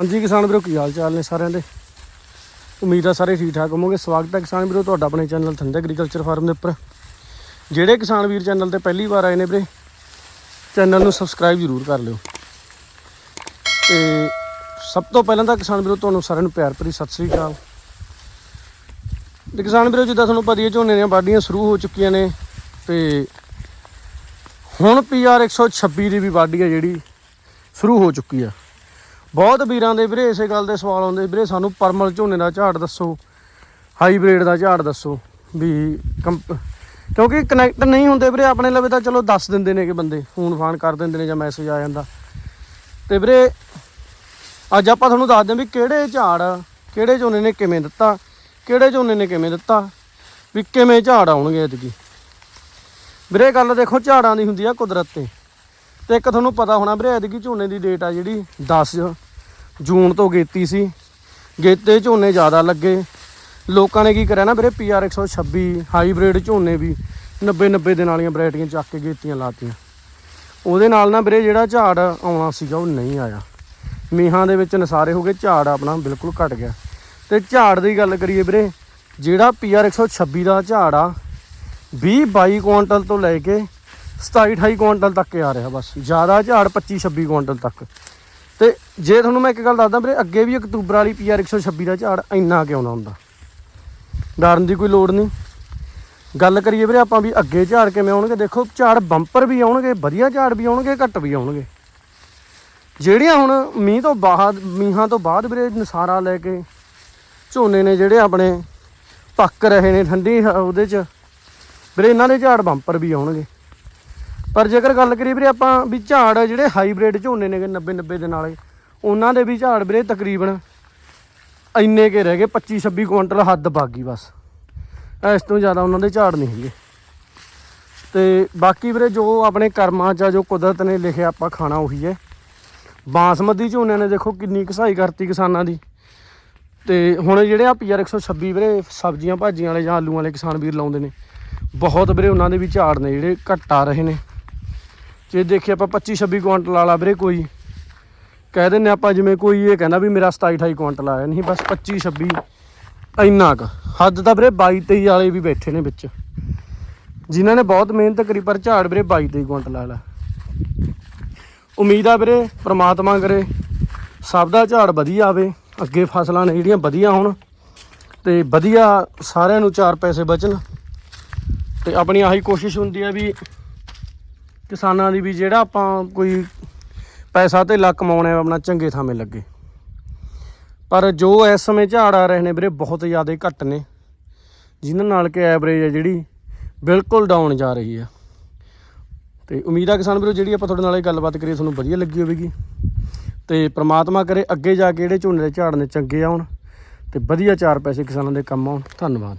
ਹਾਂਜੀ ਕਿਸਾਨ ਵੀਰੋ, ਕੀ ਹਾਲ ਚਾਲ ਨੇ ਸਾਰਿਆਂ ਦੇ? ਉਮੀਦ ਆ ਸਾਰੇ ਠੀਕ ਠਾਕ ਹੋਵੋਗੇ। ਸਵਾਗਤ ਹੈ ਕਿਸਾਨ ਵੀਰੋ, ਤੁਹਾਡਾ ਆਪਣੇ ਚੈਨਲ ਥੰਦ ਐਗਰੀਕਲਚਰ ਫਾਰਮ ਦੇ ਉੱਪਰ। ਜਿਹੜੇ ਕਿਸਾਨ ਵੀਰ ਚੈਨਲ ਤੇ ਪਹਿਲੀ ਵਾਰ ਆਏ ਨੇ ਵੀਰੇ, ਚੈਨਲ ਨੂੰ ਸਬਸਕ੍ਰਾਈਬ ਜ਼ਰੂਰ ਕਰ ਲਿਓ। ਤੇ ਸਭ ਤੋਂ ਪਹਿਲਾਂ ਤਾਂ ਕਿਸਾਨ ਵੀਰੋ, ਤੁਹਾਨੂੰ ਸਾਰਿਆਂ ਨੂੰ ਪਿਆਰ ਭਰੀ ਸਤਿ ਸ੍ਰੀ ਅਕਾਲ। ਤੇ ਕਿਸਾਨ ਵੀਰੋ, ਜਿੱਦਾਂ ਤੁਹਾਨੂੰ ਪਤਾ ਹੈ ਝੋਨੇ ਦੀਆਂ ਵਾਢੀਆਂ ਸ਼ੁਰੂ ਹੋ ਚੁੱਕੀਆਂ ਨੇ ਤੇ ਹੁਣ ਪੀਆਰ 126 ਦੀ ਵੀ ਵਾਢੀ ਹੈ ਜਿਹੜੀ ਸ਼ੁਰੂ ਹੋ ਚੁੱਕੀ ਆ। ਬਹੁਤ ਵੀਰਾਂ ਦੇ ਵੀਰੇ, ਇਸੇ ਗੱਲ ਦੇ ਸਵਾਲ ਆਉਂਦੇ ਵੀਰੇ, ਸਾਨੂੰ ਪਰਮਲ ਝੋਨੇ ਦਾ ਝਾੜ ਦੱਸੋ ਹਾਈਬ੍ਰਿਡ ਦਾ ਝਾੜ ਦੱਸੋ, ਵੀ ਕੰਪ- ਕਿਉਂਕਿ ਕਨੈਕਟ ਨਹੀਂ ਹੁੰਦੇ ਵੀਰੇ, ਆਪਣੇ ਲਵੇ ਤਾਂ ਚਲੋ ਦੱਸ ਦਿੰਦੇ ਨੇ ਕਿ ਬੰਦੇ ਫੋਨ ਫਾਨ ਕਰ ਦਿੰਦੇ ਨੇ ਜਾਂ ਮੈਸੇਜ ਆ ਜਾਂਦਾ। ਤੇ ਵੀਰੇ, ਅੱਜ ਆਪਾਂ ਤੁਹਾਨੂੰ ਦੱਸਦੇ ਹਾਂ ਵੀ ਕਿਹੜੇ ਝਾੜ, ਕਿਹੜੇ ਝੋਨੇ ਨੇ ਕਿਵੇਂ ਦਿੱਤਾ, ਕਿਹੜੇ ਝੋਨੇ ਨੇ ਕਿਵੇਂ ਦਿੱਤਾ, ਵੀ ਕਿਵੇਂ ਝਾੜ ਆਉਣਗੇ ਐਤਕੀ। ਵੀਰੇ, ਗੱਲ ਦੇਖੋ ਝਾੜਾਂ ਦੀ ਹੁੰਦੀ ਆ ਕੁਦਰਤ ਤੇ। ਤੇ ਇੱਕ ਤੁਹਾਨੂੰ ਪਤਾ ਹੋਣਾ ਵੀਰੇ, ਐਤਕੀ ਝੋਨੇ ਦੀ ਡੇਟ ਆ ਜਿਹੜੀ 10 ਜੂਨ ਤੋਂ ਗੇਤੀ ਸੀ। ਗੇਤੇ ਝੋਨੇ ਜ਼ਿਆਦਾ ਲੱਗੇ। ਲੋਕਾਂ ਨੇ ਕੀ ਕਰਿਆ ਨਾ ਵੀਰੇ ਪੀਆਰ 126 ਹਾਈਬ੍ਰਿਡ ਝੋਨੇ ਵੀ 90 90 ਦਿਨ ਵਾਲੀਆਂ ਵੈਰਾਈਟੀਆਂ ਚੱਕ ਕੇ ਗੇਤੀਆਂ ਲਾਤੀਆਂ। ਉਹਦੇ ਨਾਲ ਨਾ ਵੀਰੇ, ਜਿਹੜਾ ਝਾੜ ਆਉਣਾ ਸੀਗਾ, ਉਹ ਨਹੀਂ ਆਇਆ। ਮੀਹਾਂ ਦੇ ਵਿੱਚ ਨਸਾਰੇ ਹੋ ਗਏ, ਝਾੜ ਆਪਣਾ ਬਿਲਕੁਲ ਘਟ ਗਿਆ। ਤੇ ਝਾੜ ਦੀ ਗੱਲ ਕਰੀਏ ਵੀਰੇ, ਜਿਹੜਾ ਪੀਆਰ 126 ਦਾ ਝਾੜ ਆ 20 22 ਕੁਆਂਟਲ ਤੋਂ ਲੈ ਕੇ 27 28 ਕੁਇੰਟਲ ਤੱਕ ਆ ਰਿਹਾ ਬਸ। ਜ਼ਿਆਦਾ ਝਾੜ 25 26 ਕੁਇੰਟਲ ਤੱਕ। ਤੇ ਜੇ ਤੁਹਾਨੂੰ ਮੈਂ ਇੱਕ ਗੱਲ ਦੱਸਦਾ ਵੀਰੇ, ਅੱਗੇ ਵੀ ਅਕਤੂਬਰ ਵਾਲੀ ਪੀਆਰ 126 ਦਾ ਝਾੜ ਇੰਨਾ ਕਿ ਆਉਣਾ ਹੁੰਦਾ? ਡਰਨ ਦੀ ਕੋਈ ਲੋੜ ਨਹੀਂ। ਗੱਲ ਕਰੀਏ ਵੀਰੇ ਆਪਾਂ ਵੀ ਅੱਗੇ ਝਾੜ ਕਿਵੇਂ ਆਉਣਗੇ? ਦੇਖੋ, ਝਾੜ ਬੰਪਰ ਵੀ ਆਉਣਗੇ, ਵਧੀਆ ਝਾੜ ਵੀ ਆਉਣਗੇ, ਘੱਟ ਵੀ ਆਉਣਗੇ। ਜਿਹੜੀਆਂ ਹੁਣ ਮੀਂਹ ਤੋਂ ਬਾਅਦ, ਮੀਂਹਾਂ ਤੋਂ ਬਾਅਦ ਵੀਰੇ ਨਸਾਰਾ ਲੈ ਕੇ ਝੋਨੇ ਨੇ ਜਿਹੜੇ ਆਪਣੇ ਪੱਕ ਰਹੇ ਨੇ ਠੰਡੀ ਹ- ਉਹਦੇ 'ਚ, ਵੀਰੇ ਇਹਨਾਂ ਦੇ ਝਾੜ ਬੰਪਰ ਵੀ ਆਉਣਗੇ। ਪਰ ਜੇਕਰ ਗੱਲ ਕਰੀਏ ਵੀਰੇ ਆਪਾਂ ਵੀ ਝਾੜ ਜਿਹੜੇ ਹਾਈਬ੍ਰਿਡ ਝੋਨੇ ਨੇਗੇ 90 90 ਦੇ ਨਾਲੇ, ਉਹਨਾਂ ਦੇ ਵੀ ਝਾੜ ਵੀਰੇ ਤਕਰੀਬਨ ਇੰਨੇ ਕੇ ਰਹਿ ਗਏ 25 26 ਕੁਇੰਟਲ ਹੱਦ ਬਾਗੀ ਬਸ। ਇਸ ਤੋਂ ਜ਼ਿਆਦਾ ਉਹਨਾਂ ਦੇ ਝਾੜ ਨਹੀਂ ਹੈਗੇ। ਤੇ ਬਾਕੀ ਵੀਰੇ ਜੋ ਆਪਣੇ ਕਰਮਾਂ 'ਚ ਆ, ਜੋ ਕੁਦਰਤ ਨੇ ਲਿਖਿਆ ਆਪਾਂ ਖਾਣਾ ਉਹੀ ਹੈ। ਬਾਸਮਤੀ ਝੋਨੇ ਨੇ, ਦੇਖੋ ਕਿੰਨੀ ਕਸਾਈ ਕਰਤੀ ਕਿਸਾਨਾਂ ਦੀ। ਤੇ ਹੁਣ ਜਿਹੜੇ ਆ ਪੀਆਰ 126 ਵੀਰੇ ਸਬਜ਼ੀਆਂ ਭਾਜੀਆਂ ਵਾਲੇ ਜਾਂ ਆਲੂ ਵਾਲੇ ਕਿਸਾਨ ਵੀਰ ਲਾਉਂਦੇ ਨੇ, ਬਹੁਤ ਵੀਰੇ ਉਹਨਾਂ ਦੇ ਵੀ ਝਾੜ ਨੇ ਜਿਹੜੇ ਘੱਟ ਆ ਰਹੇ ਨੇ। ਜੇ ਦੇਖੀਏ ਆਪਾਂ 25 26 ਕੁਇੰਟਲ ਵਾਲਾ ਵੀਰੇ ਕੋਈ, ਕਹਿ ਦਿੰਨੇ ਆਪਾਂ ਜਿਵੇਂ ਕੋਈ ਇਹ ਕਹਿੰਦਾ ਵੀ ਮੇਰਾ 27 28 ਕੁਇੰਟਲ ਆਇਆ ਨਹੀਂ, ਬਸ 25 26 ਇੰਨਾ ਕ। ਹੱਦ ਤਾਂ ਵੀਰੇ 22 23 ਵਾਲੇ ਵੀ ਬੈਠੇ ਨੇ ਵਿੱਚ। ਜਿਨ੍ਹਾਂ ਨੇ ਬਹੁਤ ਮਿਹਨਤ ਕਰੀ, ਪਰ ਝਾੜ ਵੀਰੇ 22 23 ਕੁਇੰਟਲ ਵਾਲਾ। ਉਮੀਦ ਆ ਵੀਰੇ ਪ੍ਰਮਾਤਮਾ ਕਰੇ, ਸਭ ਦਾ ਝਾੜ ਵਧੀਆ ਆਵੇ, ਅੱਗੇ ਫਸਲਾਂ ਨੇ ਜਿਹੜੀਆਂ ਵਧੀਆ ਹੋਣ, ਤੇ ਵਧੀਆ ਸਾਰਿਆਂ ਨੂੰ ਚਾਰ ਪੈਸੇ ਬਚਣ। ਤੇ ਆਪਣੀ ਆਹੀ ਕੋਸ਼ਿਸ਼ ਹੁੰਦੀ ਹੈ ਵੀ ਕਿਸਾਨਾਂ ਦੀ ਵੀ ਜਿਹੜਾ ਆਪਾਂ ਕੋਈ ਪੈਸਾ ਤੇ ਲੱਕ ਕਮਾਉਣਾ ਆਪਣਾ ਚੰਗੇ ਥਾਵੇਂ ਲੱਗੇ। ਪਰ ਜੋ ਇਸ ਸਮੇਂ ਝਾੜ ਆ ਰਹੇ ਨੇ ਵੀਰੇ, ਬਹੁਤ ਜ਼ਿਆਦਾ ਘੱਟ ਨੇ। ਜਿਨ੍ਹਾਂ ਨਾਲ ਕਿ ਐਵਰੇਜ ਹੈ ਜਿਹੜੀ, ਬਿਲਕੁਲ ਡਾਊਨ ਜਾ ਰਹੀ ਆ। ਤੇ ਉਮੀਦ ਆ ਕਿਸਾਨ ਵੀਰੋ, ਜਿਹੜੀ ਆਪਾਂ ਤੁਹਾਡੇ ਨਾਲ ਇਹ ਗੱਲਬਾਤ ਕਰੀਏ, ਤੁਹਾਨੂੰ ਵਧੀਆ ਲੱਗੀ ਹੋਵੇਗੀ। ਤੇ ਪ੍ਰਮਾਤਮਾ ਕਰੇ ਅੱਗੇ ਜਾ ਕੇ ਜਿਹੜੇ ਝੋਨੇ ਦੇ ਝਾੜ ਨੇ ਚੰਗੇ ਆਉਣ, ਤੇ ਵਧੀਆ ਚਾਰ ਪੈਸੇ ਕਿਸਾਨਾਂ ਦੇ ਕੰਮ ਆਉਣ। ਧੰਨਵਾਦ।